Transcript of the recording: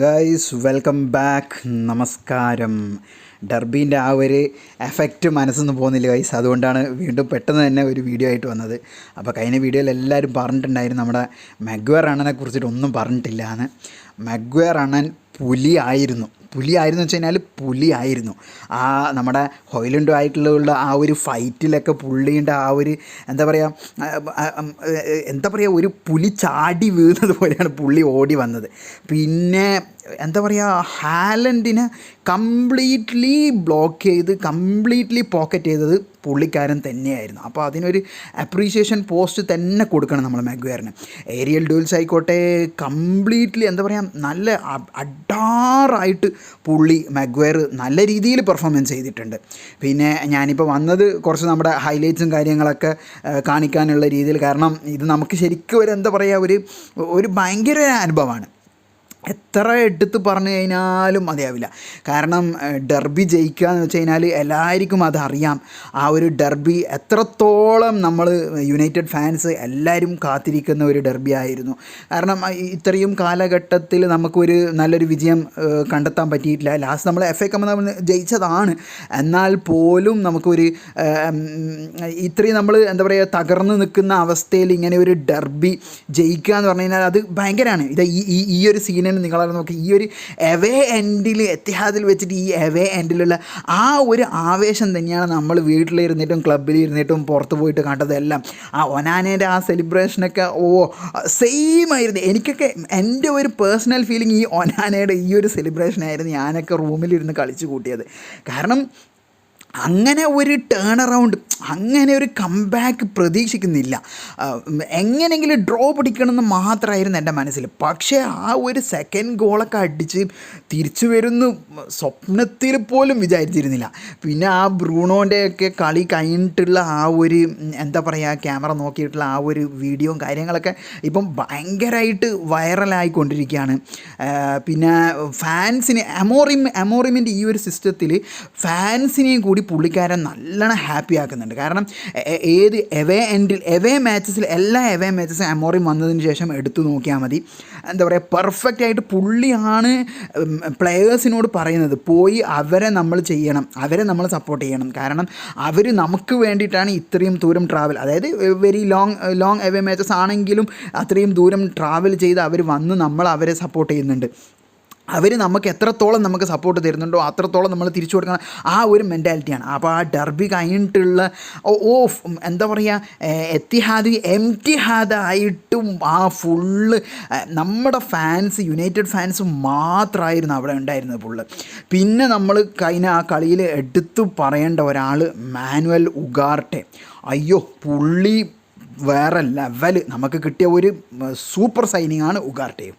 Guys welcome back നമസ്കാരം. ഡർബീന്റെ ആ ഒരു എഫക്റ്റ് മനസ്സൊന്നും പോകുന്നില്ല ഗൈസ് അതുകൊണ്ടാണ് വീണ്ടും പെട്ടെന്ന് തന്നെ ഒരു വീഡിയോ ആയിട്ട് വന്നത്. അപ്പോൾ കഴിഞ്ഞ വീഡിയോയിൽ എല്ലാവരും പറഞ്ഞിട്ടുണ്ടായിരുന്നു നമ്മുടെ മെഗ്വർ അണ്ണനെ കുറിച്ചിട്ടൊന്നും പറഞ്ഞിട്ടില്ല എന്ന് മെഗ്വർ അണ്ണൻ പുലി ആയിരുന്നു പുലി വെച്ച് കഴിഞ്ഞാൽ പുലിയായിരുന്നു. ആ നമ്മുടെ ഹൊയിലുണ്ടോ ആയിട്ടുള്ള ആ ഒരു ഫൈറ്റിലൊക്കെ പുള്ളീന്റെ ആ ഒരു എന്താ പറയുക എന്താ പറയുക ഒരു പുലി ചാടി വീഴുന്നത് പോലെയാണ് പുള്ളി ഓടി വന്നത്. പിന്നെ എന്താ പറയുക ഹാലൻഡിനെ കംപ്ലീറ്റ്ലി ബ്ലോക്ക് ചെയ്ത് കംപ്ലീറ്റ്ലി പോക്കറ്റ് ചെയ്തത് പുള്ളിക്കാരൻ തന്നെയായിരുന്നു. അപ്പോൾ അതിനൊരു അപ്രീഷിയേഷൻ പോസ്റ്റ് തന്നെ കൊടുക്കണം നമ്മൾ മാഗ്വയറിന് ഏരിയൽ ഡൂൽസ് ആയിക്കോട്ടെ കംപ്ലീറ്റ്ലി എന്താ പറയുക നല്ല അഡാറായിട്ട് പുള്ളി മാഗ്വയർ നല്ല രീതിയിൽ പെർഫോമൻസ് ചെയ്തിട്ടുണ്ട്. പിന്നെ ഞാനിപ്പോൾ വന്നത് കുറച്ച് നമ്മുടെ ഹൈലൈറ്റ്സും കാര്യങ്ങളൊക്കെ കാണിക്കാനുള്ള രീതിയിൽ. കാരണം ഇത് നമുക്ക് ശരിക്കും ഒരു എന്താ പറയുക ഒരു ഒരു ഭയങ്കര അനുഭവമാണ്. എത്ര എടുത്ത് പറഞ്ഞു കഴിഞ്ഞാലും മതിയാവില്ല. കാരണം ഡെർബി ജയിക്കുക എന്ന് വെച്ച് കഴിഞ്ഞാൽ എല്ലാവർക്കും അതറിയാം ആ ഒരു ഡെർബി എത്രത്തോളം നമ്മൾ യുണൈറ്റഡ് ഫാൻസ് എല്ലാവരും കാത്തിരിക്കുന്ന ഒരു ഡെർബി ആയിരുന്നു. കാരണം ഇത്രയും കാലഘട്ടത്തിൽ നമുക്കൊരു നല്ലൊരു വിജയം കണ്ടെത്താൻ പറ്റിയിട്ടില്ല. ലാസ്റ്റ് നമ്മൾ എഫ് എ കമ്മ ജയിച്ചതാണ്. എന്നാൽ പോലും നമുക്കൊരു ഇത്രയും നമ്മൾ എന്താ പറയുക തകർന്നു നിൽക്കുന്ന അവസ്ഥയിൽ ഇങ്ങനെ ഒരു ഡെർബി ജയിക്കുക എന്ന് പറഞ്ഞു കഴിഞ്ഞാൽ അത് ഭയങ്കരമാണ് ഇത് ഈ ഈ ഒരു ഒരു സീനിൽ നിങ്ങളെ നോക്കി. ഈ ഒരു എവേ എൻഡിൽ എത്തിഹാദിൽ വെച്ചിട്ട് ഈ എവേ എൻഡിലുള്ള ആ ഒരു ആവേശം തന്നെയാണ് നമ്മൾ വീട്ടിലിരുന്നിട്ടും ക്ലബ്ബിലിരുന്നിട്ടും പുറത്ത് പോയിട്ട് കണ്ടതെല്ലാം. ആ ഒനാനേന്റെ ആ സെലിബ്രേഷനൊക്കെ ഓ സെയിം ആയിരുന്നു. എനിക്കൊക്കെ എന്റെ ഒരു പേഴ്സണൽ ഫീലിംഗ് ഈ ഒനാനയുടെ ഈ ഒരു സെലിബ്രേഷനായിരുന്നു ഞാനൊക്കെ റൂമിലിരുന്ന് കളിച്ചു കൂട്ടിയത്. കാരണം അങ്ങനെ ഒരു ടേൺ അറൗണ്ട് അങ്ങനെ ഒരു കംബാക്ക് പ്രതീക്ഷിക്കുന്നില്ല. എങ്ങനെയെങ്കിലും ഡ്രോ പിടിക്കണമെന്ന് മാത്രമായിരുന്നു എന്റെ മനസ്സിൽ. പക്ഷേ ആ ഒരു സെക്കൻഡ് ഗോളൊക്കെ അടിച്ച് തിരിച്ചു വരുന്നു. സ്വപ്നത്തിൽ പോലും വിചാരിച്ചിരുന്നില്ല. പിന്നെ ആ ബ്രൂണോന്റെയൊക്കെ കളി കഴിഞ്ഞിട്ടുള്ള ആ ഒരു എന്താ പറയുക ക്യാമറ നോക്കിയിട്ടുള്ള ആ ഒരു വീഡിയോയും കാര്യങ്ങളൊക്കെ ഇപ്പം ഭയങ്കരമായിട്ട് വൈറലായിക്കൊണ്ടിരിക്കുകയാണ്. പിന്നെ ഫാൻസിന് അമോറിം അമോറിമിന്റെ ഈ ഒരു സിസ്റ്റത്തിൽ ഫാൻസിനെയും കൂടി പുള്ളിക്കാരൻ നല്ലോണം ഹാപ്പി ആക്കുന്നുണ്ട്. കാരണം എ- എ- ഏത് എവേ എൻഡിൽ എവേ മാച്ചസിൽ എല്ലാ എവേ മാച്ചസും അമോറിം വന്നതിന് ശേഷം എടുത്തു നോക്കിയാൽ മതി. എന്താ പറയുക പെർഫെക്റ്റ് ആയിട്ട് പുള്ളിയാണ് പ്ലെയേഴ്സിനോട് പറയുന്നത്. പോയി അവരെ നമ്മൾ ചെയ്യണം. അവരെ നമ്മൾ സപ്പോർട്ട് ചെയ്യണം. കാരണം അവർ നമുക്ക് വേണ്ടിയിട്ടാണ് ഇത്രയും ദൂരം ട്രാവൽ അതായത് very long long away matches ആണെങ്കിലും അത്രയും ദൂരം ട്രാവൽ ചെയ്ത് അവർ വന്ന് നമ്മൾ അവരെ സപ്പോർട്ട് ചെയ്യുന്നുണ്ട്. അവർ നമുക്ക് എത്രത്തോളം നമുക്ക് സപ്പോർട്ട് തരുന്നുണ്ടോ അത്രത്തോളം നമ്മൾ തിരിച്ചു കൊടുക്കണം ആ ഒരു മെന്റാലിറ്റിയാണ് അപ്പോൾ ആ ഡർബി കഴിഞ്ഞിട്ടുള്ള ഓ ഓ എന്താ പറയുക എത്തിഹാദ് എം ടി ആയിട്ടും ആ ഫുള്ള് നമ്മുടെ ഫാൻസ് യുണൈറ്റഡ് ഫാൻസ് മാത്രമായിരുന്നു അവിടെ ഉണ്ടായിരുന്നത് ഫുള്ള് പിന്നെ നമ്മൾ കഴിഞ്ഞ ആ കളിയിൽ എടുത്തു പറയേണ്ട ഒരാൾ മാനുവൽ ഉഗാർട്ടെ. അയ്യോ പുള്ളി വേറെ ലെവൽ നമുക്ക് കിട്ടിയ ഒരു സൂപ്പർ സൈനിങ് ആണ് ഉഗാർട്ടയും